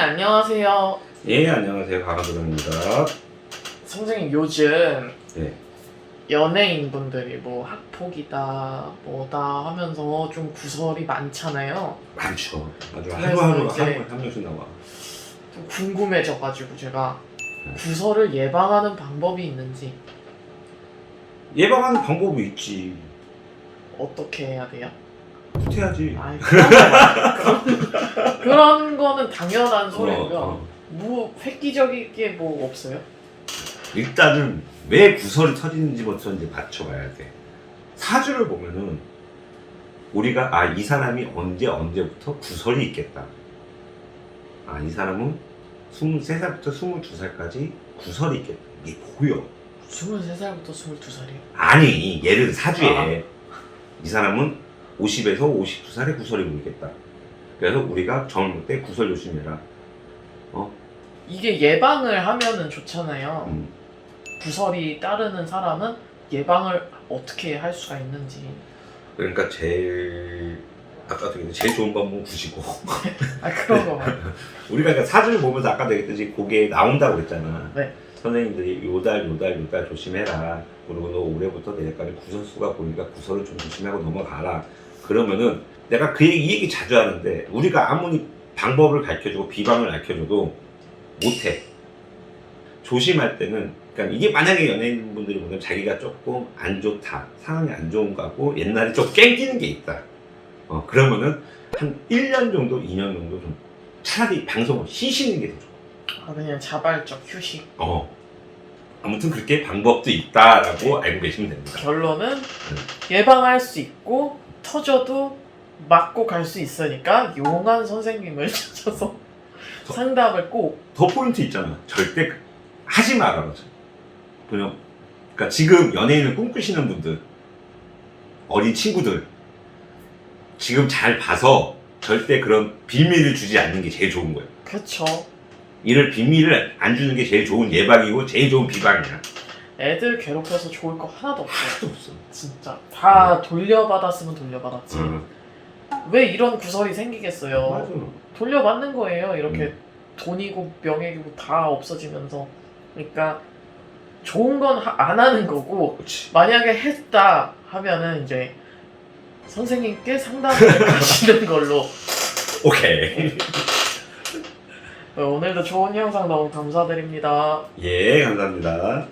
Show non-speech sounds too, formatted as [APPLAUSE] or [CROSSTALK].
선생님 안녕하세요. 예, 안녕하세요. 가가도령입니다. 선생님 요즘 네. 연예인분들이 뭐 학폭이다 뭐다 하면서 좀 구설이 많잖아요. 많죠. 아주 그래서 하루하루 이제- 한 명씩 나와. 좀 궁금해져가지고 제가 네. 구설을 예방하는 방법이 있는지 예방하는 방법이 있지. 어떻게 해야 돼요? 후퇴하지. 아이, 그런, 거- 그런 거는 당연한 소리고요. 어, 어. 뭐 획기적이게 뭐 없어요? 일단은 왜 구설이 터지는지부터 이제 맞춰봐야 돼. 사주를 보면은 우리가 아 이 사람이 언제 언제부터 구설이 있겠다. 아 이 사람은 23살부터 22살까지 구설이 있겠다. 이게 보여. 23살부터 22살이요. 아니 얘를 사주에 아. 이 사람은 50에서 52살에 구설이 보이겠다. 그래서 우리가 젊을 때 구설 조심해라. 이게 예방을 하면은 좋잖아요. 음. 구설이 따르는 사람은 예방을 어떻게 할 수가 있는지. 그러니까 제일 아까도 얘기했는데 제일 좋은 방법은 구시고 [LAUGHS] 아 그런 거. [LAUGHS] 우리가 그러니까 사주를 보면서 아까도 얘기했듯이 그게 나온다고 그랬잖아. 네. 선생님들이 요달 요달 요달 조심해라. 그리고 너 올해부터 내년까지 구설수가 보니까 구설을 좀 조심하고 넘어가라. 그러면은 내가 그 얘기, 이 얘기 자주 하는데 우리가 아무리 방법을 가르쳐주고 비방을 가르쳐줘도 못해. 조심할 때는 그러니까 이게 만약에 연예인분들이 보면 자기가 조금 안 좋다 상황이 안 좋은 거 같고 옛날에 좀 깽기는 게 있다 어 그러면은 한 1년 정도 2년 정도 좀 차라리 방송을 쉬시는 게 더 좋아 아, 그냥 자발적 휴식. 어. 아무튼 그렇게 방법도 있다라고 알고 계시면 됩니다. 결론은 예방할 수 있고 터져도 맞고 갈 수 있으니까 용한 선생님을 [LAUGHS] 찾아서 저- 상담을 꼭. 더 포인트 있잖아 절대 하지 그냥 그러니까 지금 연예인을 꿈꾸시는 분들 어린 친구들 지금 잘 봐서 절대 그런 비밀을 주지 않는 게 제일 좋은 거예요. 그쵸. 이를 비밀을 안 주는 게 제일 좋은 예방이고 제일 좋은 비방이야. 애들 괴롭혀서 좋을 거 하나도 없어요. 하나도 없어. 진짜 다 돌려받았으면 돌려받았지. 응. 왜 이런 구설이 생기겠어요? 맞아. 돌려받는 거예요. 이렇게 음. 돈이고 명예고 다 없어지면서. 그러니까 좋은 건 안 하는 거고 그렇지. 만약에 했다 하면은 이제 선생님께 상담을 [LAUGHS] 하시는 걸로. 오케이. [LAUGHS] 오늘도 좋은 영상 너무 감사드립니다. 예, 감사합니다.